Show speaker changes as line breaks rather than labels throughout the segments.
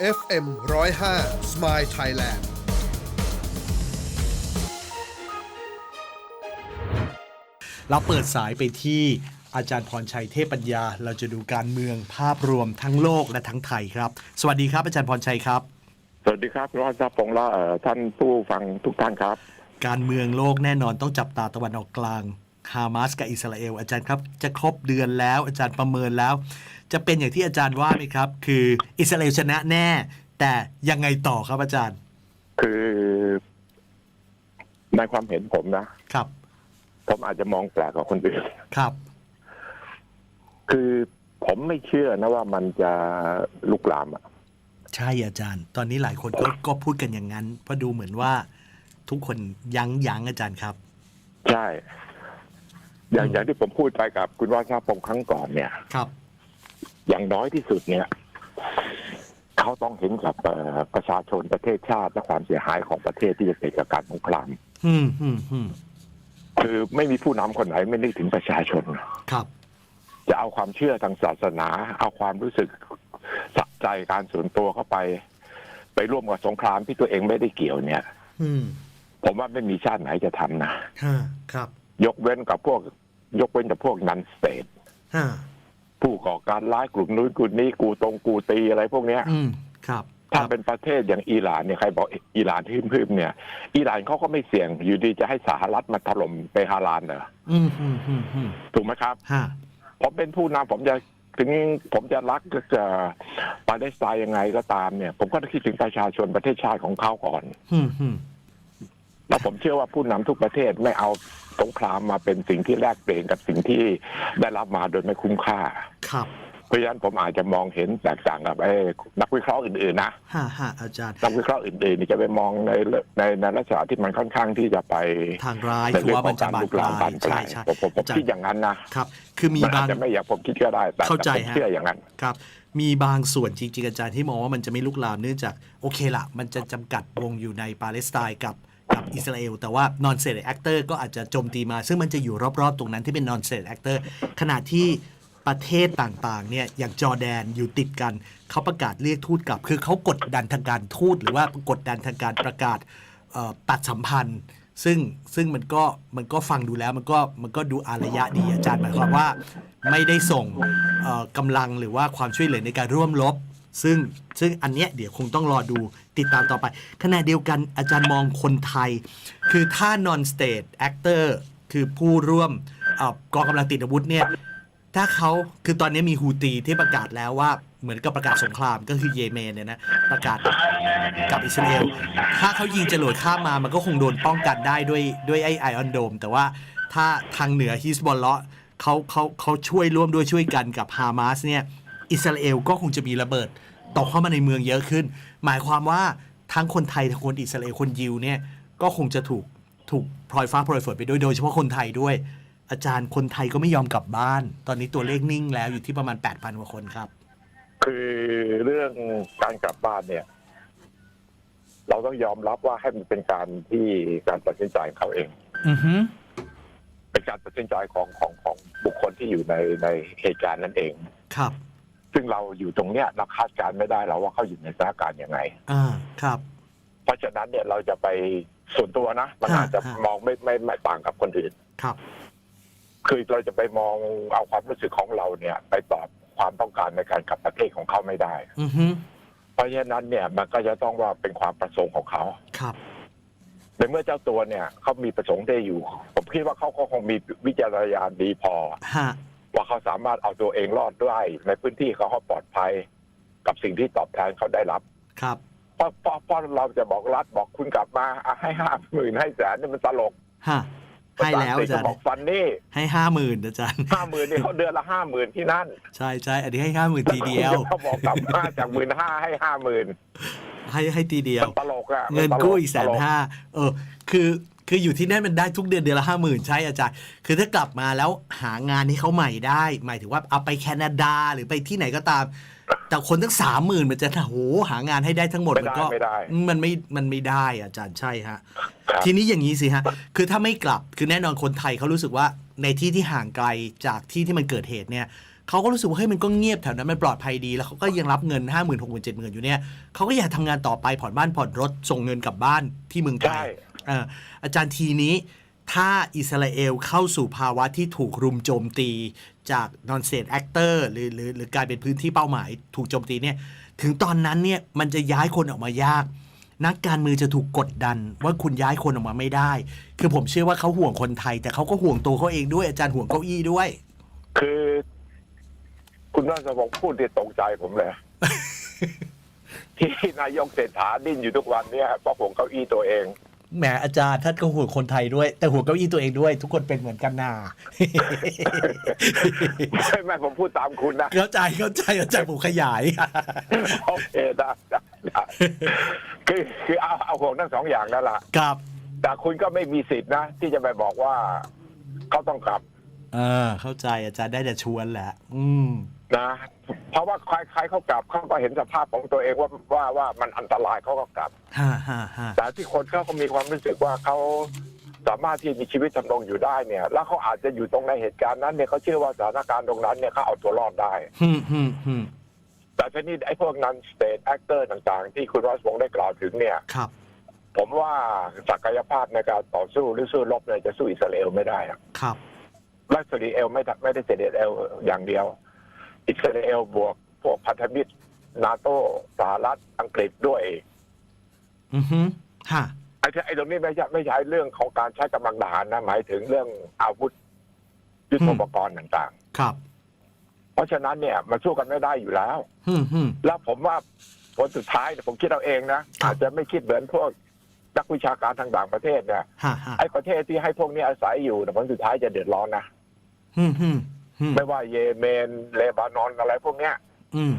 FM 105 Smile Thailand
เราเปิดสายไปที่อาจารย์พรชัยเทพปัญญา เราจะดูการเมืองภาพรวมทั้งโลกและทั้งไทยครับ สวัสดีครับอาจารย์พรชัยครับ
สวัสดีครับรอดทรัพย์พงษ์และเอ่อท่านผู้ฟังทุกท่านครับ
การเมืองโลกแน่นอนต้องจับตาตะวันออกกลาง ฮามาสกับอิสราเอลอาจารย์ครับ จะครบเดือนแล้วอาจารย์ประเมินแล้ว จะเป็นอย่างที่อาจารย์ว่าไหมครับ คืออิสราเอลชนะแน่ แต่ยังไงต่อครับอาจารย์
คือ ในความเห็นผมนะ
ครับ
ผมอาจจะมองแปลกกว่าคนอื่น
ครับ
คือผมไม่เชื่อนะว่ามันจะลุกลามอะ
ใช่อาจารย์ ตอนนี้หลายคนก็ก็พูดกันอย่างนั้นเพราะดูเหมือนว่า ทุกคนยั้งยั้งอาจารย์ครับ
ใช่ อย่าง
อืม
อย่างที่ผมพูดไปกับคุณว่าทราพย์พงษ์ครั้งก่อนเนี่ย
ครับ
อย่างน้อยที่สุดเนี่ยเขาต้องเห็นกับเอ่อประชาชนประเทศชาติและความเสียหายของประเทศที่จะเกิดจากการสงคราม
อืมอืมอืม
คือไม่มีผู้นำคนไหนไม่นึกถึงประชาชน
ครับ
จะเอาความเชื่อทางศาสนา เอาความรู้สึกสะใจการส่วนตัวเข้าไป ไปร่วมกับสงครามที่ตัวเองไม่ได้เกี่ยวเนี่ย
อืม
ผมว่าไม่มีชาติไหนจะทำนะ
ฮะครับ
ยกเว้นกับพวก ยกเว้นกับพวกนันสเตท
ฮะ
ผู้ก่อการร้ายกลุ่มนู้นกลุ่มนี้กูตรงกูตีอะไรพวกเนี้ย
อืมครับค
ถ้า
รับ
เป็นประเทศอย่างอิหร่านเนี่ยใครบอกอิหร่านที่พึ่มๆเนี่ย อิหร่านเขาก็ไม่เสี่ยงอยู่ดีจะให้สหรัฐมาถล่มเปฮารานเหรอ
อืมอืมอืมอืม
ถูกไหมครับ
ฮะ
ผมเป็นผู้นำผมจะถึงผมจะรักจะปาเลสไตน์ยังไงก็ตามเนี่ย ผมก็ต้องคิดถึงประชาชนประเทศชาติของเขาก่อน
อืมอืม
แล้วผมเชื่อว่าผู้นำทุกประเทศไม่เอาสงครามมาเป็นสิ่งที่แลกเปลี่ยนกับสิ่งที่ได้รับมาโดยไม่คุ้มค่า
ครับ
เพราะฉะนั้นผมอาจจะมองเห็นแตกต่างกับไอ้นักวิเคราะห์อื่นๆนะ
ฮะฮะอาจารย์
นักวิเคราะห์อื่นๆนี่จะไปมองในในในลักษณะที่มันค่อนข้างที่จะไป
ทางร้าย
ใน
คือ
เรื่อง
ว่า
ข
มั
อนง
จะ
การ
บาน
ลุก
ป
ลา
ลาม
บาน
ย
ปลา
ใช่
ย
ใช่
ผมผมผม
อาจาร
คิด
ย์
อย่างนั้นนะครับ
คือมี
มันอา
บา
จ
ง
จะไม่อยากผมคิดก็ได้แต่
เข้าใจ
แต่ผม
ฮะ
เชื่ออย่างนั้น
ครับ มีบางส่วนจริงๆอาจารย์ที่มองว่ามันจะไม่ลุกลามเนื่องจากโอเคละมันจะจำกัดวงอยู่ในปาเลสไตน์กับ กับอิสราเอลแต่ว่านอนเซ t แอคเตอร์ก็อาจจะโจมตีมา ซึ่งมันจะอยู่รอบๆ ตรงนั้นที่เป็นนอนเซ t แอคเตอร์ขณะที่ประเทศต่างๆเนี่ยอย่างจอร์แดนอยู่ติดกันเขาประกาศเรียกทูตกลับ คือเขากดดันทางการทูตหรือว่ากดดันทางการประกาศตัดสัมพันธ์ ซึ่งซึ่งมันก็มันก็ฟังดูแล้วมันก็มันก็ดูอารยะดีอาจารย์หมายความว่าไม่ได้ส่งเอ่อกำลังหรือว่าความช่วยเหลือในการร่วมรบ ซึ่งซึ่งอันเนี้ยเดี๋ยวคงต้องรอดูติดตามต่อไปขณะเดียวกันอาจารย์มองคนไทย คือถ้า non state actor คือผู้ร่วมเออกองกำลังติดอาวุธเนี่ยถ้าเขาคือตอนนี้มีฮูตีที่ประกาศแล้วว่าเหมือนกับประกาศสงครามก็คือเยเมนเนี่ยนะประกาศกับอิสราเอลถ้าเขายิงจรวดข้ามมามันก็คงโดนป้องกันได้ด้วยด้วยไอไอออนโดมแต่ว่าถ้าทางเหนือฮิสบอลเลาะเขาเขาเขาช่วยร่วมด้วยช่วยกันกับฮามาสเนี่ย อิสราเอลก็คงจะมีระเบิดตกเข้ามาในเมืองเยอะขึ้น หมายความว่าทั้งคนไทยทั้งคนอิสราเอลคนยิวเนี่ยก็คงจะถูกถูกพลอยฟ้าพลอยฝนไปด้วยโดยเฉพาะคนไทยด้วย อาจารย์คนไทยก็ไม่ยอมกลับบ้าน ตอนนี้ตัวเลขนิ่งแล้วอยู่ที่ประมาณ 8,000กว่าคนครับ
คือเรื่องการกลับบ้านเนี่ย เราต้องยอมรับว่าให้มันเป็นการที่การตัดสินใจของเขาเอง
อือฮึ
เป็นการตัดสินใจของของของบุคคลที่อยู่ในในเหตุการณ์นั้นเอง
ครับ
ซึ่งเราอยู่ตรงเนี้ยเราคาดการณ์ไม่ได้เราว่าเขาอยู่ในสถานการณ์ยังไง
อ่า ครับ
เพราะฉะนั้นเนี่ยเราจะไปส่วนตัวนะมัน
ฮะ
อาจจะ
ฮะ
มองไม่ไม่ไม่ต่างกับคนอื่น
ครับ
คือเราจะไปมองเอาความรู้สึกของเราเนี่ย ไปตอบความต้องการในการกลับประเทศของเขาไม่ได้
อือฮึ
เพราะฉะนั้นเนี่ยมันก็จะต้องว่าเป็นความประสงค์ของเขา
ครับ
ในเมื่อเจ้าตัวเนี่ยเขามีประสงค์ได้อยู่ ผมคิดว่าเขาก็คงมีวิจารณญาณดีพอ
ฮะ
ว่าเขาสามารถเอาตัวเองรอดได้ในพื้นที่เขาเขาปลอดภัย กับสิ่งที่ตอบแทนเขาได้รับ
ครับ
เพราะเพราะเพราะเราจะบอกรัฐบอกคุณกลับมาอะให้ห้าหมื่นให้แสนนี่มันตลก
ฮะให้แล้วอาจาร
ภษอังกฤษก็บอก
ย์
ฟันนี่
ให้ห้าหมื่นอาจารย์
ห้าหมื่นนี่เขาเดือนละห้าหมื่นที่นั่น
ใช่ใช่อันนี้ให้ห้าหมื่นทีเดียว
เขาบอกกลับมาจากหมื่นห้าให้ห้าหมื่น
ให้ให้ทีเดียว
มันตลกอะ
เงิน
มัตล
กู้อีกแส
ต
น
ล
ห้าเออ คือคืออยู่ที่นั่นมันได้ทุกเดือนเดือนละห้าหมื่นใช่อาจารย์ คือถ้ากลับมาแล้วหางานให้เขาใหม่ได้ หมายถึงว่าเอาไปแคนาดาหรือไปที่ไหนก็ตาม แต่คนตั้งสามหมื่นมันจะโหหางานให้ได้ทั้งหมด
ไม่
มัน
ได้
ก็
ไม่ได้
มันไม่มันไม่ได้อาจารย์ใช่ฮะ
ครับ
ทีนี้อย่างนี้สิฮะ คือถ้าไม่กลับคือแน่นอนคนไทยเขารู้สึกว่าในที่ที่ห่างไกลจากที่ที่มันเกิดเหตุเนี่ยเขาก็รู้สึกว่าเฮ้ยมันก็เงียบแถวนั้นมันปลอดภัยดีแล้วเขาก็ยังรับเงินห้าหมื่นหกหมื่นเจ็ดหมื่นอยู่เนี่ยเขาก็อยากทำงานต่อไปผ่อนบ้านผ่อนรถส่งเงินกลับบ้านที่เมืองไท
ใช่
ยเอ่ออาจารย์ทีนี้ถ้าอิสราเอลเข้าสู่ภาวะที่ถูกรุมโจมตีจากนอนเซตแอคเตอร์หรือหรือหรือกลายเป็นพื้นที่เป้าหมายถูกโจมตีเนี่ยถึงตอนนั้นเนี่ยมันจะย้ายคนออกมายาก นักการเมืองจะถูกกดดันว่าคุณย้ายคนออกมาไม่ได้ คือผมเชื่อว่าเขาห่วงคนไทย แต่เขาก็ห่วงตัวเขาเองด้วยอาจารย์ห่วงเก้าอี้ด้วย
คือ คุณรัชพงศ์พูดที่ตรงใจผมเลยที่นายกเศรษฐาดิ้นอยู่ทุกวันเนี่ยเพราะห่วงเก้าอี้ตัวเอง
แหมอาจารย์ท่านก็ห่วงคนไทยด้วย แต่ห่วงเก้าอี้ตัวเองด้วย ทุกคนเป็นเหมือนกันนา
ไม่ไม่ผมพูดตามคุณนะ
เข้าใจเข้าใจอาจารย์ผมขยาย
โอเคได้ได้ได้คือคือเอาเอาห่วงทั้งสองอย่างนั่นแหละ
ครับ
แต่คุณก็ไม่มีสิทธินะ ที่จะไปบอกว่าเขาต้องกลับ
เออ เข้าใจอาจารย์ได้แต่ชวนแหละ อืม
นะเพราะว่าใครใครเขากลับเขาก็เห็นสภาพของตัวเองว่าว่าว่ามันอันตรายเขาก็กลับ
ฮ่าฮ่าฮ่า
แต่ที่คนเขาก็มีความรู้สึกว่าเขาสามารถที่มีชีวิตดำรงอยู่ได้เนี่ย แล้วเขาอาจจะอยู่ตรงในเหตุการณ์นั้นเนี่ยเขาเชื่อว่าสถานการณ์ตรงนั้นเนี่ยเขาเอาตัวรอดได้
ฮึมฮึมฮึม
แต่ทีนี้ไอ้พวกนั้นสเตทแอคเตอร์ต่างๆ ที่คุณรอสวงได้กล่าวถึงเนี่ย
ครับ
ผมว่าศักยภาพในการต่อสู้หรือสู้รบเนี่ยจะสู้อิสราเอลไม่ได้อะ
ครับ
และอิสราเอลไม่ได้ไม่ได้อิสราเอลอย่างเดียว อิสราเอลบวกพวกพันธมิตรนาโตสหรัฐอังกฤษด้วย
อือฮึฮ่า
ไอ้ที่ไอ้ตรงนี้ไม่ใช่ไม่ใช่เรื่องของการใช้กำลังทหารนะหมายถึงเรื่องอาวุธยุทโธปกรณ์ต่าง
ครับ
ๆเพราะฉะนั้นเนี่ยมันสู้กันไม่ได้อยู่แล้ว
ฮึมฮึม
แล้วผมว่าผลสุดท้ายเนี่ยผมคิดเอาเองนะครับอาจจะไม่คิดเหมือนพวกนักวิชาการทางต่างประเทศเนี่ย
ฮ่าฮ่า
ไอ้ประเทศที่ให้พวกนี้อาศัยอยู่แต่ผลสุดท้ายจะเดือดร้อนนะ
ฮึมฮึมฮึม
ไม่ว่าเยเมนเลบานอนอะไรพวกเนี้ย
อืม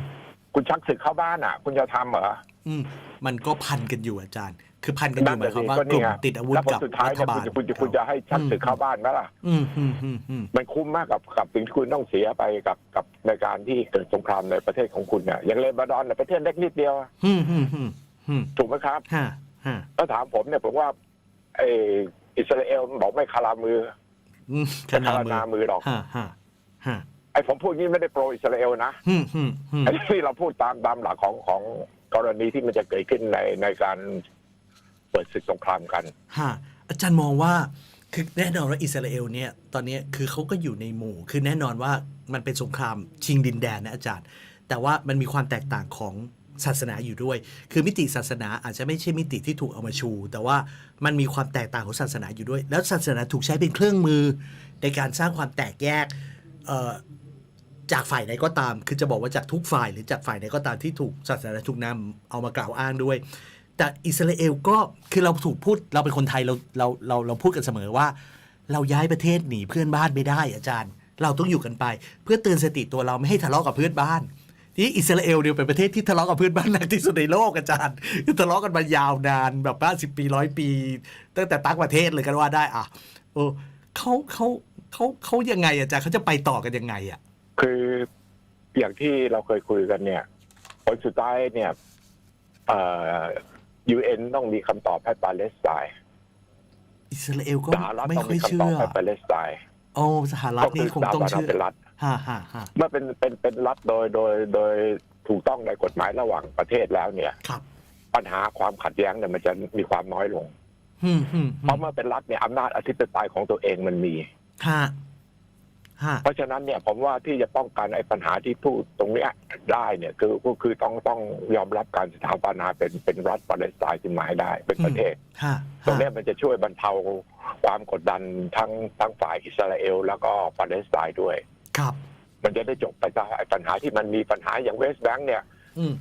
คุณชักศึกเข้าบ้านอะ คุณจะทำเหรอ
อืมมันก็พันกันอยู่อาจารย์ คือพันกันอยู่หมายความว่า
ก็
กลุ่
นี่
ม
ไง
ติดอาวุธ
แล้วผล
กับ
สุดท้าย
รัฐ
เนี่ย
บา
คุณ
ล
จะคุณจะคุณจะให้ชักศึกเข้าบ้านไหมล่ะ
อืมอืมอืมอืม
มันคุ้มมากกับกับสิ่งที่คุณต้องเสียไปกับกับในการที่เกิดสงครามในประเทศของคุณเนี่ยอย่างเลบานอนเนี่ยประเทศเล็กนิดเดียว
ฮึมฮึมฮึมฮึม
ถูกไหมครับ
ฮ่าฮ่า
ถ้าถามผมเนี่ยผมว่าไออิสราเอลมันบอกไม่คารามือ
อืมข
ไม่
นา
คา
ด
รา
มือ
นามือหรอก
ฮ่าฮ่า ฮ่า
ไอผมพูดงี้ไม่ได้โปรอิสราเอลนะ
ฮึมฮึมฮึม
ไอ้ที่เราพูดตามตามหลักของของกรณีที่มันจะเกิดขึ้นในในการเปิดศึกสงครามกัน
ฮ่าอาจารย์มองว่าคือแน่นอนว่าอิสราเอลเนี่ยตอนนี้คือเขาก็อยู่ในหมู่ คือแน่นอนว่ามันเป็นสงครามชิงดินแดนนะอาจารย์ แต่ว่ามันมีความแตกต่างของศาสนาอยู่ด้วย คือมิติศาสนาอาจจะไม่ใช่มิติที่ถูกเอามาชู แต่ว่ามันมีความแตกต่างของศาสนาอยู่ด้วย แล้วศาสนาถูกใช้เป็นเครื่องมือในการสร้างความแตกแยกเอ่อ จากฝ่ายไหนก็ตาม คือจะบอกว่าจากทุกฝ่ายหรือจากฝ่ายไหนก็ตามที่ถูกศาสนาถูกนำเอามากล่าวอ้างด้วย แต่อิสราเอลก็คือเราถูกพูดเราเป็นคนไทยเราเราเราเราพูดกันเสมอว่า เราย้ายประเทศหนีเพื่อนบ้านไม่ได้อาจารย์ เราต้องอยู่กันไป เพื่อเตือนสติตัวเราไม่ให้ทะเลาะกับเพื่อนบ้านที่อิสราเอลเนี่ยเป็นประเทศที่ทะเลาะกับเพื่อนบ้านหนักที่สุดในโลกอาจารย์คือทะเลาะกันมายาวนานแบบบ้าสิบปีร้อยปี ตั้งแต่ตั้งประเทศเลยกันว่าได้อะเออเขาเขา เขาเขายังไงอาจารย์เขาจะไปต่อกันยังไงอะ
คืออย่างที่เราเคยคุยกันเนี่ยผลสุดท้ายเนี่ยเอ่อยูเอ็นต้องมีคำตอบให้ปาเลสไตน์
อิสราเอลก็
สหรัฐ
ไม่
ต้อง
ค่อ
มี
ย
คำ
เชื่
ตอบ
อ
ให้ปาเลสไตน์
โอ้สหรัฐ
ก็คื
นี่คง
สถา
ต้อง
บัน
เชื่อ
เป็นรัฐ
ฮ่าฮ่าฮ่า
เมื่อเป็นเป็นเป็นรัฐโดยโดยโดยถูกต้องในกฎหมายระหว่างประเทศแล้วเนี่ย
ครับ
ปัญหาความขัดแย้งเนี่ยมันจะมีความน้อยลง
ฮึมฮึม
เพราะเมื่อเป็นรัฐเนี่ยอำนาจอธิปไตยของตัวเองมันมี
ฮ่าฮ่า
เพราะฉะนั้นเนี่ยผมว่าที่จะป้องกันไอ้ปัญหาที่พูดตรงเนี้ยได้เนี่ยคือก็คือต้องต้องยอมรับการสถาปนาเป็นเป็นรัฐปาเลสไตน์ขึ้นมาให้ได้เป็นประเทศ
ฮ่า
ตรงเนี้ยมันจะช่วยบรรเทาความกดดันทั้งทั้งฝ่ายอิสราเอล แล้วก็ปาเลสไตน์ด้วย
ครับ
มันจะได้จบไปได้ไอ้ปัญหาที่มันมีปัญหาอย่างเวสต์แบงค์เนี่ย
อืม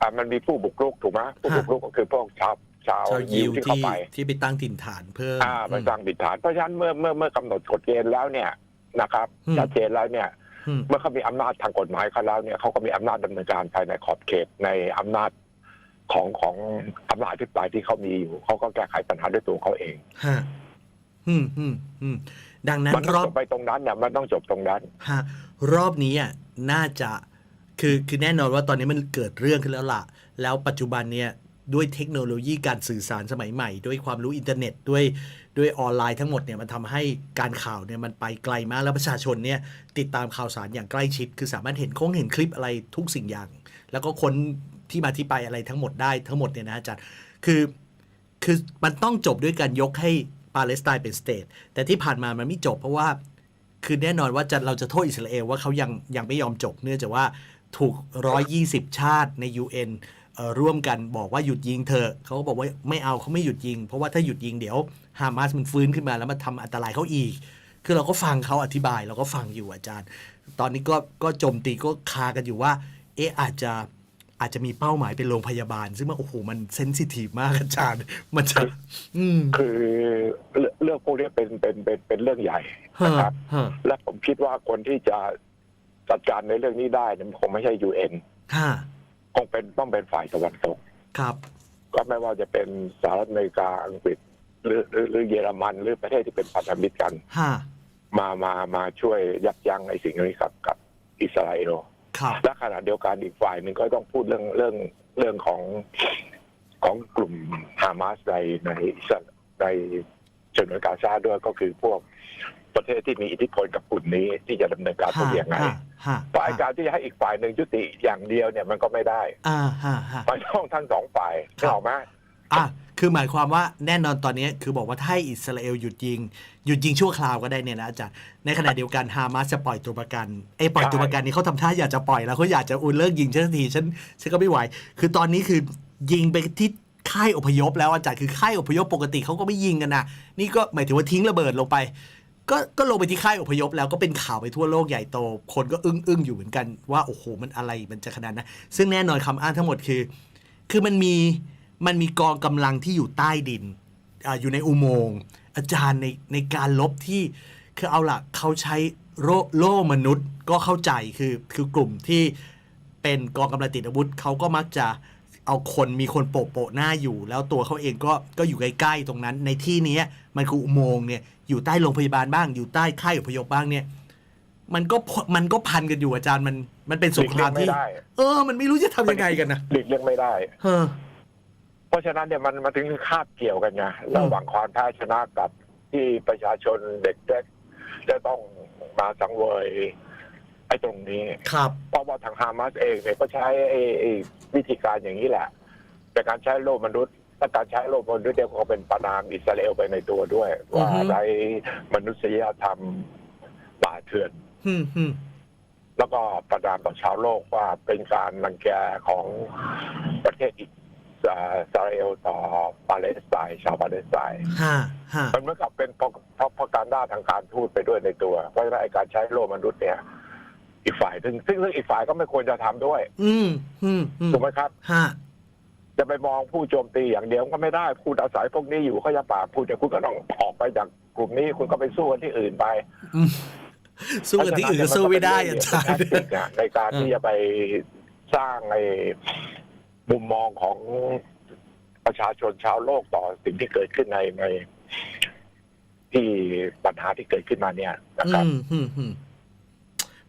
อะมันมีผู้บุกรุกถูกไหมผู้บุกรุกก็คือพวกชาว ชาว
ชาว
ยิ
ยิ
ว
ว
ที่เข้า
ที่
ไป
ที่ไปตั้งถิ่นฐานเพิ่ม
อ่าไปสร้างดิฐาน เพราะฉะนั้นเมื่อเมื่อเมื่อกำหนดกฎเกณฑ์แล้วเนี่ยนะครับ
อืม
ชัดเจนแล้วเนี่ย
อืม
เมื่อเขามีอำนาจทางกฎหมายเขาแล้วเนี่ยเขาก็มีอำนาจดำเนินการภายในขอบเขตในอำนาจของของอำนาจที่ปลายที่เขามีอยู่เขาก็แก้ไขปัญหาด้วยตัวเขาเอง
ฮะอืมอืมอืมดังนั้น
มันต้
ร
อง
อ
จ
บบ
ไปตรงนั้นเนี่ยมันต้องจบตรงนั้น
ฮะรอบนี้อะน่าจะคือคือแน่นอนว่าตอนนี้มันเกิดเรื่องขึ้นแล้วล่ะ แล้วปัจจุบันเนี่ย ด้วยเทคโนโลยีการสื่อสารสมัยใหม่ ด้วยความรู้อินเทอร์เน็ตด้วยด้วยออนไลน์ทั้งหมดเนี่ยมันทำให้การข่าวเนี่ยมันไปไกลมาก แล้วประชาชนเนี่ยติดตามข่าวสารอย่างใกล้ชิด คือสามารถเห็นโค้งเห็นคลิปอะไรทุกสิ่งอย่าง แล้วก็คนที่มาที่ไปอะไรทั้งหมดได้ทั้งหมดเนี่ยนะอาจารย์คือคือมันต้องจบด้วยการยกให้ปาเลสไตน์เป็นสเตทแต่ที่ผ่านมามันไม่จบเพราะว่าคือแน่นอนว่าจะเราจะโทษอิสราเอลว่าเขายังยังไม่ยอมจบเนื่องจากว่าถูก 120 ชาติใน UN เอ่อ ร่วมกันบอกว่าหยุดยิงเธอะเขาก็บอกว่าไม่เอาเขาไม่หยุดยิง เพราะว่าถ้าหยุดยิงเดี๋ยวฮามาสมันฟื้นขึ้นมาแล้วมันทำอันตรายเขาอีก คือเราก็ฟังเขาอธิบาย เราก็ฟังอยู่อาจารย์ ตอนนี้ก็ก็โจมตีก็คากันอยู่ว่า เอ๊ะอาจจะอาจจะมีเป้าหมายเป็นโรงพยาบาล ซึ่งมันโอ้โหมันเซนซิทีฟมากอาจารย์ มันจะอืม
คือเรื่องเรื่องพวกนี้เป็นเป็นเป็นเป็นเรื่องใหญ่
ฮะ
นะครับ
ฮะ
และผมคิดว่าคนที่จะจัดการในเรื่องนี้ได้เนี่ยมันคงไม่ใช่ยูเอ็น
ฮะ
ค งเป็นต้องเป็นฝ่ายตะวันตก
ครับ
ก็ไม่ว่าจะเป็นสหรัฐอเมริกาอังกฤษ หรือหรือหรือเยอรมันหรือประเทศที่เป็นพันธมิตรกัน
ฮะ
มามามาช่วยยับยั้งไอ้สิ่งนี้กับกับอิสราเอล
ครับ
และขณะเดียวกันอีกฝ่ายหนึ่งก็ต้องพูดเรื่องเรื่องเรื่องของของกลุ่มฮามาสในในอิสราในฉนวนกาซาด้วยก็คือพวก ประเทศที่มีอิทธิพลกับกลุ่มนี้ที่จะดำเนินการพวกนี้ยังไง
ฮะฮะ
ฝ่ายการที่จะให้อีกฝ่ายหนึ่งยุติอย่างเดียวเนี่ยมันก็ไม่ได้
อ่าฮะฮะ
มันต้องทั้งสองฝ่าย
ครับ
เข้าไหม
อะคือหมายความว่าแน่นอนตอนนี้คือบอกว่าถ้าอิสราเอลหยุดยิง หยุดยิงชั่วคราวก็ได้เนี่ยนะอาจารย์ในขณะเดียวกันฮามาสจะปล่อยตัวประกันไอ้ยปล่อยตัวประกันนี้เขาทำท่าอยากจะปล่อยแล้วเขาอยากจะอุ่นเลิกยิงฉันสักทีฉันฉันก็ไม่ไหว คือตอนนี้คือยิงไปที่ค่ายอพยพแล้วอาจารย์คือค่ายอพยพปกติเขาก็ไม่ยิงกันนะนี่ก็หมายถึงว่าทิ้งระเบิดลงไป ก็ก็ลงไปที่ค่ายอพยพแล้วก็เป็นข่าวไปทั่วโลกใหญ่โต คนก็อึ้งอึ้งอยู่เหมือนกันว่าโอ้โหมันอะไรมันจะขนาดนั้นซึ่งแน่นอนคำอ้างทั้งหมดคือ คือมันมีมันมีกองกำลังที่อยู่ใต้ดินออยู่ในอุโมงค์อาจารย์ในในการลบที่คือเอาล่ะเขาใช้โลโล่มนุษย์ก็เข้าใจคือคือกลุ่มที่เป็นกองกำลังติดอาวุธเขาก็มักจะ เอาคนมีคนโปะโปะหน้าอยู่ แล้วตัวเขาเองก็ก็อยู่ใกล้ๆตรงนั้น ในที่เนี้ยมันคืออุโมงค์เนี่ยอยู่ใต้โรงพยาบาลบ้าง อยู่ใต้ค่ายอพยพบ้างเนี่ย มันก็พมันก็พันกันอยู่อาจารย์มันมันเป็นสงคราม
หลีกเลี่
ที่
ยงไม่ได้
เออ มันไม่รู้จะทำยังไงกันนะ
หลีกเลี่ยงไม่ได้
เฮ้อ
เพราะฉะนั้นเนี่ยมันมาถึงคาบเกี่ยวกันไงระหว่างความแพ้ชนะกับที่ประชาชนเด็กเล็กจะต้องมาสังเวยไอ้ตรงนี้
ครับ
เพราะว่าทางฮามาสเองเนี่ยก็ใช้ไอ้ไอ้ วิธีการอย่างนี้แหละ แต่การใช้โลกมนุษย์และการใช้โลกมนุษย์เนี่ยก็เป็นประนามอิสราเอลไปในตัวด้วย
อือ
ว่า
ฮึ
ในมนุษยธรรมป่าเถื่อน
ฮึมฮึม
แล้วก็ประนามต่อชาวโลกว่าเป็นการรังแกของประเทศอิสราเอลต่อปาเลสไตน์ชาวปาเลสไตน์
ฮ่าฮ่า
มันเหมือนกับเป็นพพการด้านทางการทูตไปด้วยในตัว เพราะฉะนั้นไอ้การใช้โลกมนุษย์เนี่ย อีกฝ่ายซึ่งซึ่งซึ่งอีกฝ่ายก็ไม่ควรจะทำด้วย
อืมอืมอืม
ถูกไหมครับ
ฮ่า
จะไปมองผู้โจมตีอย่างเดียวก็ไม่ได้พูดอาศัยพวกนี้อยู่เขาจะป่าพูดแต่คุณก็ต้องออกไปจากกลุ่มนี้คุณก็ไปสู้กันที่อื่นไป
อืมสู้กันที่อื่นก็สู้ไม่ได้อาจารย์
แทคติกอะในการที่จะไปสร้างไอ้มุมมองของประชาชนชาวโลกต่อสิ่งที่เกิดขึ้นในในที่ปัญหาที่เกิดขึ้นมาเนี่ยนะครับ
อืมอืมอืม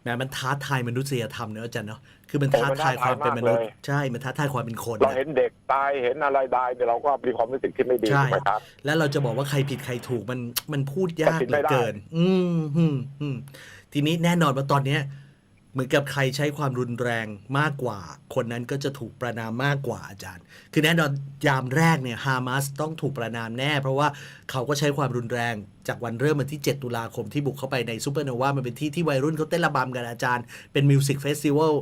แหมมันท้าทายมนุษยธรรมเนอะอาจารย์เนาะคือมัน
โอ้
ท้า
มัน
ทายความเป็นมนุษย์
ท้าทายมากเลย
ใช่มันท้าทายความเป็นคน
เรา
นะ
เห็นเด็กตายเห็นอะไรตายเนี่ยเราก็มีความรู้สึกที่ไม่ดี
ใช่
ถูกไหมครับ
แล้วเราจะบอกว่าใครผิดใครถูกมันมันพูดยาก
ตัดสิน
เหลื
ไม่
อ
ได้
เกิน อืมอืมอืมทีนี้แน่นอนว่าตอนเนี้ย เหมือนกับใครใช้ความรุนแรงมากกว่า คนนั้นก็จะถูกประนามมากกว่าอาจารย์ คือแน่นอนยามแรกเนี่ยฮามาสต้องถูกประนามแน่ เพราะว่าเขาก็ใช้ความรุนแรงจากวันเริ่มวันที่ 7 ตุลาคมที่บุกเข้าไปในซูเปอร์โนวา มันเป็นที่ที่วัยรุ่นเขาเต้นระบำกันอาจารย์ เป็นมิวสิกเฟสติวัล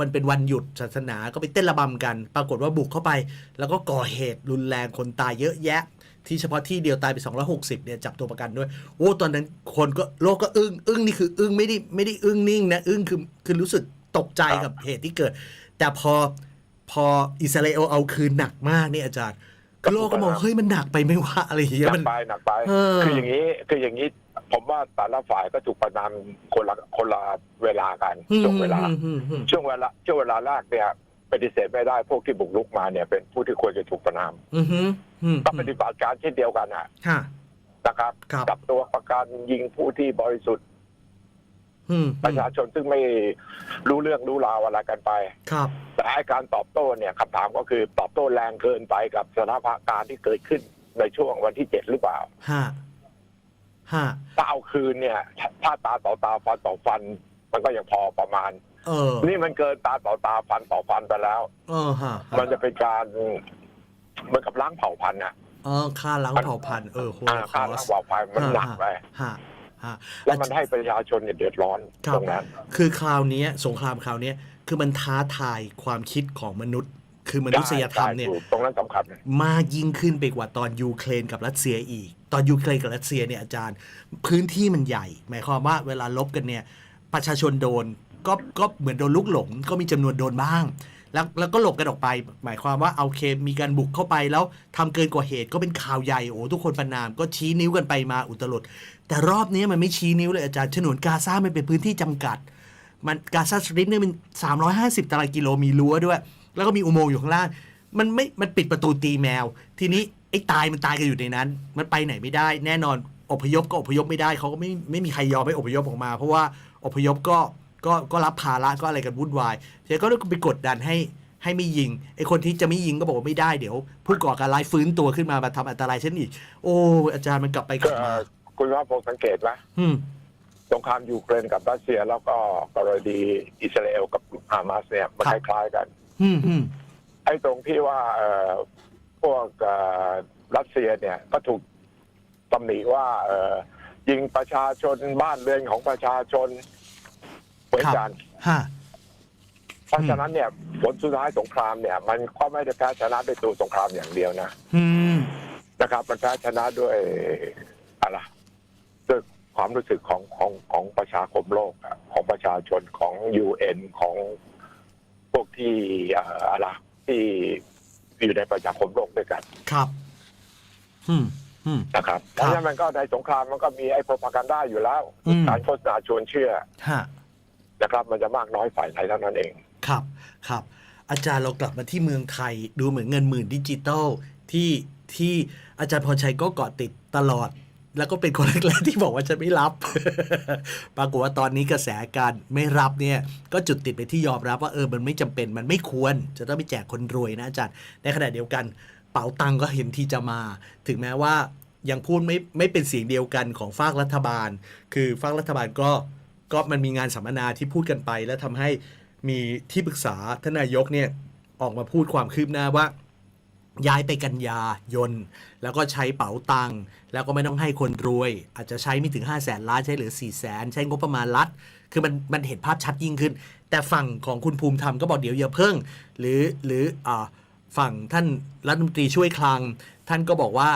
มันเป็นวันหยุดศาสนาก็ไปเต้นระบำกัน ปรากฏว่าบุกเข้าไป แล้วก็ก่อเหตุรุนแรงคนตายเยอะแยะ ที่เฉพาะที่เดียวตายไป 260เนี่ยจับตัวประกันด้วยโอ้ตอนนั้นคนก็โลกก็อึ้งอึ้งนี่คืออึ้งไม่ได้ไม่ได้อึ้งนิ่งนะอึ้งคือคือรู้สึกตกใจกับเหตุที่เกิด แต่พอพออิสราเอลเอาคืนหนักมากเนี่ยอาจารย์คือโลกก็มองเฮ้ยมันหนักไปไหม่ว่าอะไรอย่างเงี้
ห
ย
นั
มัน
กไปหนักไป
เออ
คืออย่างนี้คืออย่างนี้ผมว่าแต่ละฝ่ายก็ถูกประนามคนละคนละเวลากันช่วงเวลา
อืมอืมอืม
ช่วงเวลาช่วงเวลาแรกเนี่ย ปฏิเสธไม่ได้พวกที่บุกรุกมาเนี่ยเป็นผู้ที่ควรจะถูกประนาม
อืมอืมอืม
ก็ปฏิบัติการเช่นเดียวกันนะ
ค่ะ
นะครับ
ครับ
จับตัวประกันยิงผู้ที่บริสุทธิ์
อืม
ประชาชนซึ่งไม่รู้เรื่องรู้ราวอะไรกันไป
ครับ
แต่ไอ้การตอบโต้เนี่ยคำถามก็คือตอบโต้แรงเกินไปกับสถานการณ์ที่เกิดขึ้นในช่วงวันที่เจ็ดหรือเปล่า
ฮะ ฮะ
ถ้าเอาคืนเนี่ยถ้าตาต่อตาฟันต่อฟัน มันก็ยังพอประมาณ
เออ
นี่มันเกินตาต่อตาฟันต่อฟันไปแล้ว
เออฮะ
มันจะเป็นการเหมือนกับล้างเผ่าพันธุ์อะ
เออค่าล้างเผ่าพันธุ์เออโฮ
อ่า
โลค
การ
อ
ล้าง
ส
เผ่าพันธุ์มันหนักไป
ฮะฮะ
แล้วมันให้ประชาชนเนี่ยเดือดร้อน
ครับ
ตรงนั้น
คือคราวเนี้ยสงครามคราวเนี้ยคือมันท้าทายความคิดของมนุษย์ คือมนุษยธรรมเนี่ย
ใช่ถูกตรงนั้นสำคัญ
มากยิ่งขึ้นไปกว่าตอนยูเครนกับรัสเซียอีก ตอนยูเครนกับรัสเซียเนี่ยอาจารย์ พื้นที่มันใหญ่ หมายความว่าเวลาลบกันเนี่ย ประชาชนโดน ก็ก็เหมือนโดนลูกหลง ก็มีจำนวนโดนบ้าง แล้วแล้วก็หลบกันออกไป หมายความว่าเอาเคมีการบุกเข้าไปแล้วทำเกินกว่าเหตุก็เป็นข่าวใหญ่โอ้ทุกคนประนามก็ชี้นิ้วกันไปมาอุตลุดแต่รอบนี้มันไม่ชี้นิ้วเลยอาจารย์ฉนวนกาซามันเป็นพื้นที่จำกัด มันกาซาสตริปเนี่ยมัน350 ตารางกิโลมีรั้วด้วย แล้วก็มีอุโมงค์อยู่ข้างล่างมันไม่มันปิดประตูตีแมว ทีนี้ไอ้ตายมันตายกันอยู่ในนั้น มันไปไหนไม่ได้ แน่นอนอพยพก็อพยพไม่ได้เขาก็ไม่ไม่มีใครยอมให้อพยพออกมา เพราะว่าอพยพก็ ก็ก็รับภาระก็อะไรกันวุ่นวายเจ๊ก็เลยไปกดดันให้ให้ไม่ยิงไอ้คนที่จะไม่ยิงก็บอกว่าไม่ได้เดี๋ยว ผู้ก่อการร้ายฟื้นตัวขึ้นมามาทำอันตรายฉันอีก โอ้อาจารย์มันกลับไปก
ก็
ลับมา
คุณว่าผมสังเกตไหม
อืม
สงครามยูเครนกับรัสเซียแล้วก็กรณีอิสราเอลกับฮามาสเนี่ยมัน
ค
ครับล้ายๆกัน
อืมอืม
ไอ้ตรงที่ว่าเอ่อพวกเอ่อรัสเซียเนี่ย ก็ถูกตำหนิว่าเอ่อยิงประชาชนบ้านเรือนของประชาชน เหมือนกัน
ฮะ
เพราะฉะนั้นเนี่ยผลสุดท้ายสงครามเนี่ย มันก็ไม่ได้แพ้ชนะด้วยตัวสงครามอย่างเดียวนะ
อืม
นะครับ มันแพ้ชนะด้วยอะไรด้วยความรู้สึกของของของประชาคมโลกอะของประชาชนของยูเอ็นของพวกที่เอ่ออะไรที่อยู่ในประชาคมโลกด้วยกัน
ครับ อืมอืม
นะครับเพ
ครับ
ราะฉะนั้นมันก็ในสงครามมันก็มีไอ้โปรพากันด้าอยู่แล้ว
อืม
การโฆษณาชวนเชื่อ
ฮะ
นะครับ มันจะมากน้อยฝ่ายไหนเท่านั้นเอง
ครับครับ อาจารย์เรากลับมาที่เมืองไทยดูเหมือนเงินหมื่นดิจิตอลที่ที่อาจารย์พรชัยก็เกาะติดตลอด แล้วก็เป็นคนแรกๆที่บอกว่าจะไม่รับ ปรากฏว่าตอนนี้กระแสการไม่รับเนี่ยก็จุดติดไปที่ยอมรับว่าเออมันไม่จำเป็นมันไม่ควร จะต้องไปแจกคนรวยนะอาจารย์ในขณะเดียวกันเป๋าตังก็เห็นที่จะมา ถึงแม้ว่ายังพูดไม่ไม่เป็นเสียงเดียวกันของฝากรัฐบาล คือฝากรัฐบาลก็ ก็มันมีงานสัมมนาที่พูดกันไป แล้วทำให้มีที่ปรึกษาทานนายกเนี่ยออกมาพูดความคืบหน้าว่า ย้ายไปกันยายน แล้วก็ใช้เป๋าตังค์แล้วก็ไม่ต้องให้คนรวย อาจจะใช้ไม่ถึง 5 0 0แสนล้านใช้เหลือ 4 0 0แสนใช้งบประมาณรัฐ คือมันมันเห็นภาพชัดยิ่งขึ้น แต่ฝั่งของคุณภูมิธรรมก็บอกเดี๋ยวอย่าเพิ่ง หรือหรืออฝั่งท่านรัฐมนตรีช่วยคลัง ท่านก็บอกว่า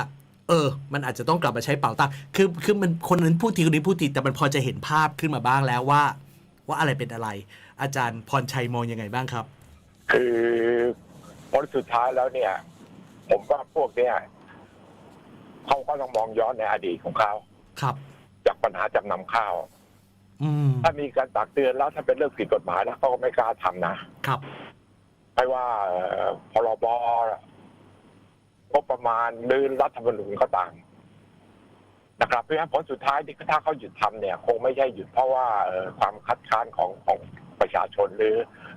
เออ มันอาจจะต้องกลับมาใช้เป๋าตังค์คือคือมันคนนั้นพูดทีคนนี้พูดทีแต่มันพอจะเห็นภาพขึ้นมาบ้างแล้วว่า ว่าอะไรเป็นอะไร อาจารย์พรชัยมองยังไงบ้างครับ
คือผลสุดท้ายแล้วเนี่ย ผมว่าพวกเนี้ยเขาก็ต้องมองย้อนในอดีตของเขา
ครับ
จากปัญหาจำนำข้าว
อืม
ถ้ามีการตักเตือนแล้วถ้าเป็นเรื่องผิดกฎหมายแล้วเขาก็ไม่กล้าทำนะครับ ไม่ว่าเอ่อพรบ งบประมาณหรือรัฐธรรมนูญก็ตามนะครับเพราะฉะนั้นผลสุดท้ายที่ถ้าเขาหยุดทำเนี่ย คงไม่ใช่หยุดเพราะว่าเอ่อความคัดค้านของของประชาชนหรือ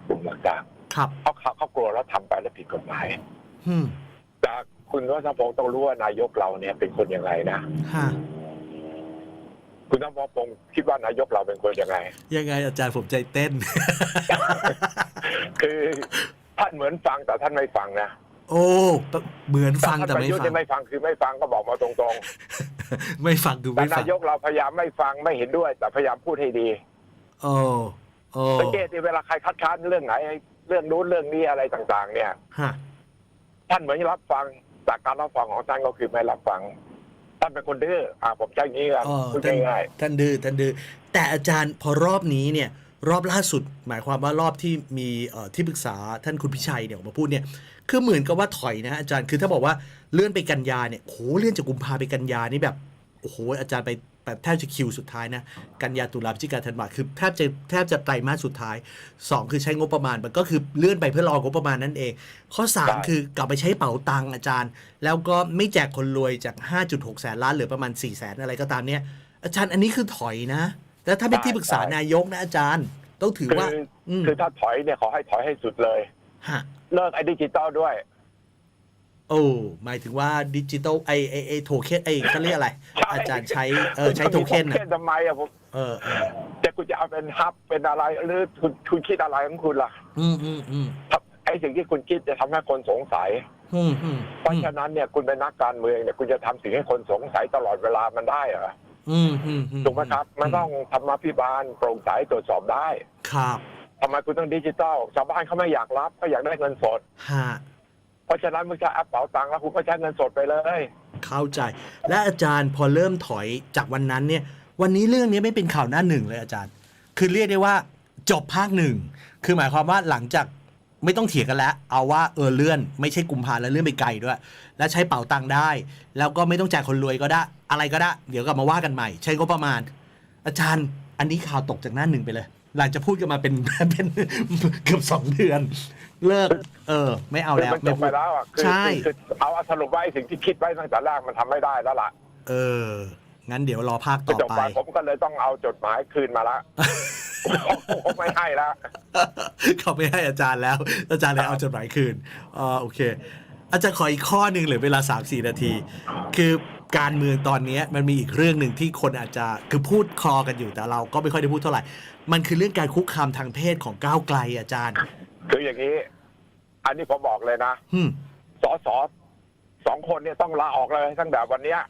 กลุ่มต่าง
ครับ
ๆเพราะเขาเขากลัวแล้วทำไปแล้วผิดกฎหมาย
อืม
แต่คุณวัชพงศ์ต้องรู้ว่านายกเราเนี่ยเป็นคนยังไงนะ
ฮะ
คุณวัชพงศ์คิดว่านายกเราเป็นคนยังไง
ยังไงอาจารย์ผมใจเต้น
คือท่านเหมือนฟังแต่ท่านไม่ฟังนะ
โอ้เหมือนฟัง
ท่าน
แต่
ประ
ไม่
ยุทธ์
ฟัง
เนี่ยไม่ฟังคือไม่ฟังก็บอกมาตรง
ไม่ฟังคือ
ๆแต่
ไม่ฟั
นางยกเราพยายามไม่ฟังไม่เห็นด้วย แต่พยายามพูดให้ดี
โอ้โอ้
สังเกตที่เวลาใครคัดค้านเรื่องไหนเรื่องนู้นเรื่องนี้อะไรต่าง ๆ เนี่ย
ฮะ
ท่านเหมือนรับฟังแต่การรับฟังของท่านก็คือไม่รับฟัง ท่านเป็นคนดื้ออ่าผมใช้อย่างนี้กัน
อ๋อ
พูด
ท่าน
ง่าย
ท่านดื้อท่านดื้อแต่อาจารย์พอรอบนี้เนี่ยรอบล่าสุด หมายความว่ารอบที่มีเอ่อที่ปรึกษาท่านคุณพิชัยเนี่ยออกมาพูดเนี่ย คือเหมือนกับว่าถอยนะอาจารย์คือถ้าบอกว่าเลื่อนไปกันยาเนี่ยโหเลื่อนจากกุมภาไปกันยานี่แบบโอ้โหอาจารย์ไปแบบแทบจะคิวสุดท้ายนะกันยาตุลาพฤศจิกาธันวาคือแทบจะแทบจะไตรมาสสุดท้ายสองคือใช้งบประมาณมันก็คือเลื่อนไปเพื่อรองบประมาณนั่นเอง ข้อสามคือกลับไปใช้เป๋าตังค์อาจารย์ แล้วก็ไม่แจกคนรวยจาก 5.6 แสนล้านเหลือประมาณ 4 แสนอะไรก็ตามเนี่ย อาจารย์อันนี้คือถอยนะแต่ถ้าเป็นที่ปรึกษา
ใช่
นายกนะอาจารย์ ต้องถือ
คือ
ว่าอืม
คือถ้าถอยเนี่ยขอให้ถอยให้สุดเลย
ฮะ
เลิกไอ้ดิจิตอลด้วย
โอ้หมายถึงว่าดิจิตอลไอไอไอโทเค็นไอเขาเรียกอะไร
ใช่
อาจารย์ใช้เออใช้โทเค็น
คุณ
อะ
จะมีโทเค็นทำไมอะผม
เออเออ
แต่คุณจะเอาเป็นฮับเป็นอะไรหรือคุณคุณคิดอะไรของคุณล่ะ
อืมอืมอืม
ครับไอ้สิ่งที่คุณคิดจะทำให้คนสงสัย
อืมอืม
เพราะฉะนั้นเนี่ยคุณเป็นนักการเมืองเนี่ยคุณจะทำสิ่งให้คนสงสัยตลอดเวลามันได้เหรอ
อืมอืมอื
ถูกไหมครับ มันต้องธรรมาภิบาลโปร่งใสตรวจสอบได้
ครับ
ทำไมคุณต้องดิจิตอลชาวบ้านเขาไม่อยากรับก็อยากได้เงินสด
ฮะ
เพราะฉะนั้นมึงจะแอปเป๋าตังค์แล้วคุณก็ใช้เงินสดไปเลย
เข้าใจ และอาจารย์พอเริ่มถอยจากวันนั้นเนี่ย วันนี้เรื่องนี้ไม่เป็นข่าวหน้าหนึ่งเลยอาจารย์ คือเรียกได้ว่าจบภาคหนึ่ง คือหมายความว่าหลังจากไม่ต้องเถียงกันแล้ว เอาว่าเออเลื่อน ไม่ใช่กุมภาแล้วเลื่อนไปไกลด้วย และใช้เป๋าตังค์ได้ แล้วก็ไม่ต้องจ่ายคนรวยก็ได้ อะไรก็ได้ เดี๋ยวกลับมาว่ากันใหม่ ใช้ก็ประมาณ อาจารย์ อันนี้ข่าวตกจากหน้าหนึ่งไปเลย หลังจากพูดกันมาเป็น เป็นเกือบสองเดือน เลิก เออ ไม่เอา
คือ
แล้ว
มันจ
ไม่
บ
พู
ไป
ด
แล้วอะคือ
ใช่
คือคือเอาสรุปว่าไอ้สิ่งที่คิดไว้ตั้งแต่แรกมันทำไม่ได้แล้วล่ะ
เออ งั้นเดี๋ยวรอภาค
คือ
ต่อ
จบ
ไป
ไปผมก็เลยต้องเอาจดหมายคืนมาละ ผมไม่ให้แล้ว
เขาไม่ให้อาจารย์แล้ว อาจารย์เลยเอาจดหมายคืนอ่าโอเค อาจารย์ขออีกข้อหนึ่งเหรือเวลา3 4นาที คือ การเมืองตอนนี้มันมีอีกเรื่องหนึ่งที่คนอาจจะคือพูดคลอกันอยู่แต่เราก็ไม่ค่อยได้พูดเท่าไหร่ มันคือเรื่องการคุกคามทางเพศของก้าวไกลอาจารย์
คืออย่างนี้ อันนี้ผมบอกเลยนะ
อืม
สอสอสองคนเนี่ยต้องลาออกเลยตั้งแต่วันเนี้ย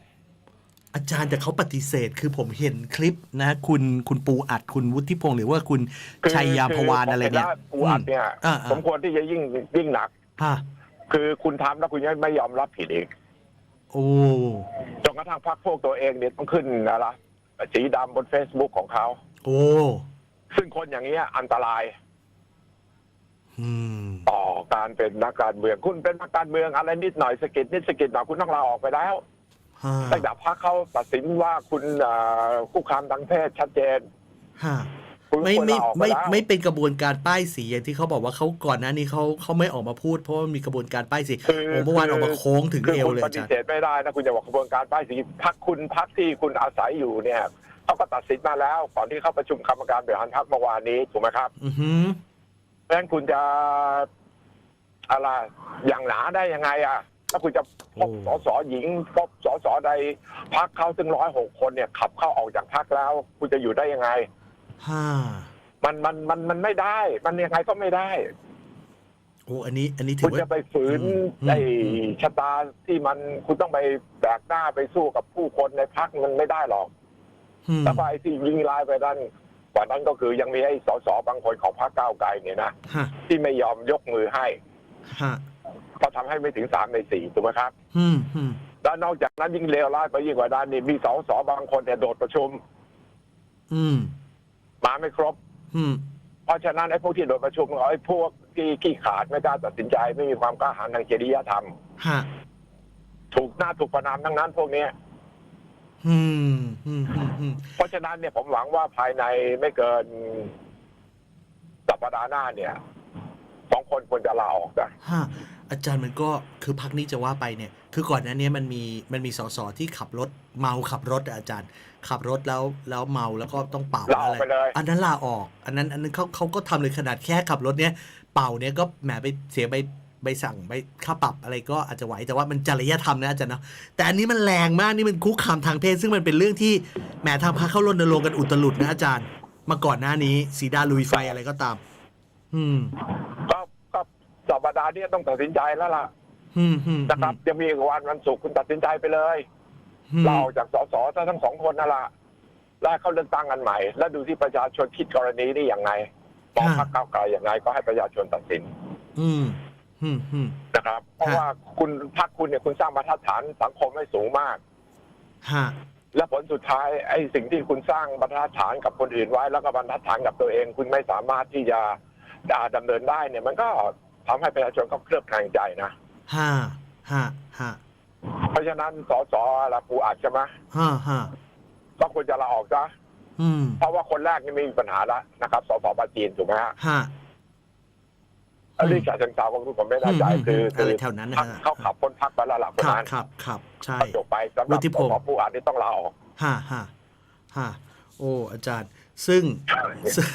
อาจารย์แต่เขาปฏิเสธคือผมเห็นคลิปนะ คุณคุณปูอัดคุณวุฒิพงศ์หรือว่าคุณ
คือ
ชัยยามพวานอะไรเนี่ย
ผมห็แล้วปูอัดเนี่ย
อืมอ่าๆ
สมควรที่จะยิ่งยิ่งหนัก
ฮะ
คือคุณทำแล้วคุณยังไม่ยอมรับผิดอีก
โอ้
จนกระทั่งพักพวกตัวเองเนี่ยต้องขึ้นอะไรสีดำบน Facebook ของเขา
โอ้
ซึ่งคนอย่างเงี้ยอันตราย
อืม
ต่อการเป็นนักการเมือง คุณเป็นนักการเมืองอะไรนิดหน่อยสะกิดนิดสะกิดหน่อยคุณต้องลาออกไปแล้ว
ฮะ
ตั้งแต่พักเขาตัดสินว่าคุณเอ่อคุกคามทางเพศชัดเจน
ฮะ
คุณ
ไม่
ควร
ไม่
ลาออกไป
ไม่
แล้ว
ไม่เป็นกระบวนการป้ายสีอย่างที่เขาบอกว่าเขาก่อนหน้านี้เขาเขาไม่ออกมาพูดเพราะว่ามีกระบวนการป้ายสี
คือ
โอ้เมื่อวานออกมาโค้งถึง
คือ
เอว
คุณ
เลย
ป
อา
ฏิ
จารย์
เสธไม่ได้นะคุณจะบอกกระบวนการป้ายสีพักคุณพักที่คุณอาศัยอยู่เนี่ยเขาก็ตัดสินมาแล้วก่อนที่เข้าประชุมกรรมการบริหารพักเมื่อวานนี้ถูกไหมครับ
อือหือ
เพราะฉะนั้นคุณจะอะไรอย่างหนาได้ยังไงอะถ้าคุณจะพบสสหญิงพบสสใดพักเขาถึงร้อยหกคนเนี่ยขับเข้าออกจากพักแล้ว คุณจะอยู่ได้ยังไง
ฮ่า
มันมันมันมันไม่ได้ มันยังไงก็ไม่ได้
โอ้อันนี้ อันนี้ถื
คุ
อ
ณ
ว่า
จะไปฝืน
อืม
ไอ้
อืม
ชะตาที่มันคุณต้องไปแบกหน้าไปสู้กับผู้คนในพักมันไม่ได้หรอก
อืม
แล้วก็ไอ้ที่ยิงลายไปด้านกว่านั้นก็คือยังมีไอ้สสบางคนของพรรคก้าวไกลเนี่ยนะ
ฮะ
ที่ไม่ยอมยกมือให้
ฮะ
ก็ทำให้ไม่ถึงสามในสี่ถูกไหมครับ
อืมอืม
แล้วนอกจากนั้นยิ่งเลวร้ายไปยิ่งกว่านั้นนี่มีสสบางคนเนี่ยโดดประชุม
อืม
มาไม่ครบ
อืม
เพราะฉะนั้นไอ้พวกที่โดดประชุมไอ้พวกที่ขี้ขลาดไม่กล้าตัดสินใจไม่มีความกล้าหาญทางจริยธรรม
ฮะ
ถูกหน้าถูกประนามทั้งนั้นพวกเนี้ย
อืมอืมอืมอืม
เพราะฉะนั้นเนี่ยผมหวังว่าภายในไม่เกินสัปดาห์หน้าเนี่ยสองคนควรจะลาออกนะ
ฮะ อาจารย์มันก็คือพักนี้จะว่าไปเนี่ย คือก่อนหน้านี้มันมีมันมีสสที่ขับรถเมาขับรถอะอาจารย์ ขับรถแล้วแล้วเมาแล้วก็ต้องเป่า
ลาออก
อะไร
ไปเลย
อันนั้นลาออก อันนั้นอันนั้นเขาเขาก็ทำเลยขนาดแค่ขับรถเนี้ยเป่าเนี้ยก็แหมไปเสียใบใบสั่งใบค่าปรับอะไรก็อาจจะไหวแต่ว่ามันจริยธรรมนะอาจารย์เนาะแต่อันนี้มันแรงมากนี่มันคุกคามทางเพศซึ่งมันเป็นเรื่องที่แหมทางพรรคเขารณรงค์กันอุตลุดนะอาจารย์ มาก่อนหน้านี้สีดาลุยไฟอะไรก็ตาม อืม
ก็ก็สั ปดาห์นี้ต้องตัดสินใจแล้วล่ะ
อืมอืม
นะครับยังมีอีกวันวันศุกร์คุณตัดสินใจไปเลย
อืม
เราออกจากสสทั้งสองคนนั่นแหละแล้วเขาเลือกตั้งกันใหม่ แล้วดูที่ประชาชนคิดกรณีนี้อย่างไงมองพรรคก้าวไกลอย่างไง ก็ให้ประชาชนตัดสิน
อืมอืมอืม
นะครับ เพราะว่าคุณพรรคคุณเนี่ยคุณสร้างมาตรฐานสังคมให้สูงมาก
ฮะ
และผลสุดท้ายไอ้สิ่งที่คุณสร้างบรรทัดฐานกับคนอื่นไว้ แล้วก็บรรทัดฐานกับตัวเอง คุณไม่สามารถที่จะดำเนินได้เนี่ย มันก็ ทำให้ประชาชนก็เคลือบแคลงใจนะ
ฮะฮะฮะ
เพราะฉะนั้นสสละปูอัดใช่ไหม
ฮะฮะ
ก็ควรจะลาออกซะ
อืม
เพราะว่าคนแรกนี่ไม่มีปัญหาแล้วนะครับสสปาจีนถูกไหมฮะ
ฮะ
แล้วที่ฉะเชิงเซาก็คือผมไม่แน่ใจ
อืม
คือ
อะไรแถวนั้นนะฮะ
เขาขับพ้นพักไปแล้วล่ะคน
ครับ
นั้น
ครับครับใช่
ก็จบไปสำห
วุ
รับ
ฒิ
ส
พงศ์
สปูอัดนี่ต้องลาออก
ฮะฮะฮะโอ้อาจารย์ ซึ่งซึ่ง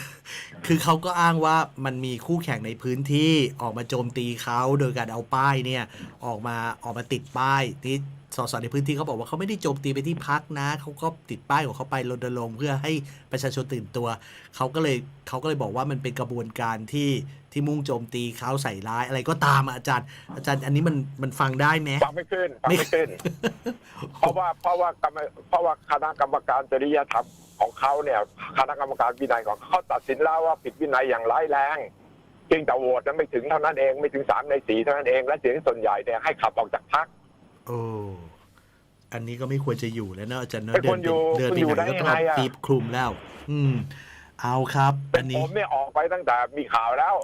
คือเขาก็อ้างว่ามันมีคู่แข่งในพื้นที่ออกมาโจมตีเขาโดยการเอาป้ายเนี่ยออกมาออกมาติดป้ายที่สสในพื้นที่เขาบอกว่าเขาไม่ได้โจมตีไปที่พักนะเขาก็ติดป้ายของเขาไปรณรงค์เพื่อให้ประชาชนตื่นตัวเขาก็เลยเขาก็เลยบอกว่ามันเป็นกระบวนการที่ที่มุ่งโจมตีเขาใส่ร้ายอะไรก็ตามอะอาจารย์ อาจารย์อันนี้มันมันฟังได้ไหม
ฟังไม่ขึ้นฟังไม่ขึ้น เพราะว่าเพราะว่ากรรมเพราะว่าคณะกรรมการจริยธรรมของเขาเนี่ยคณะกรรมการวินัยของเขาเขาตัดสินแล้วว่าผิดวินัยอย่างร้ายแรงเพียงแต่โหวตนั้นไม่ถึงเท่านั้นเองไม่ถึงสามในสี่เท่านั้นเอง และเสียงส่วนใหญ่เนี่ยให้ขับออกจากพรรค
โอ้ อันนี้ก็ไม่ควรจะอยู่แล้วเนอะอาจารย์เนอะ
ไม่
เดิ
ควรอยู่
เดิน
คุณ
ไป
อยู่
ไหน
ได้
ก็ต้อง
ยังไงอะ
ตีบคลุมแล้ว อืม เอาครับ
เป็
อั
น
น
ผ
นี้
มเนี่ยออกไปตั้งแต่มีข่าวแล้ว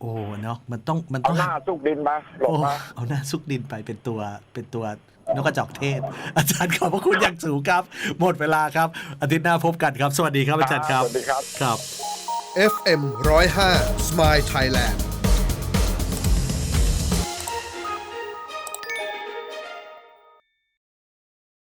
โอ้เนาะมันต้องมัน
เอา
ต้อง
หน้าซุกดินมาหลบ
โอ้
มา
เอาหน้าซุกดินไปเป็นตัวเป็นตัวนกกระจอกเทศ อาจารย์ขอบพระคุณอย่างสูงครับ หมดเวลาครับ อาทิตย์หน้าพบกันครับ สวัสดีครับอาจารย์ครับ
สวัสดีครับ
ครับ
FM 105 Smile Thailand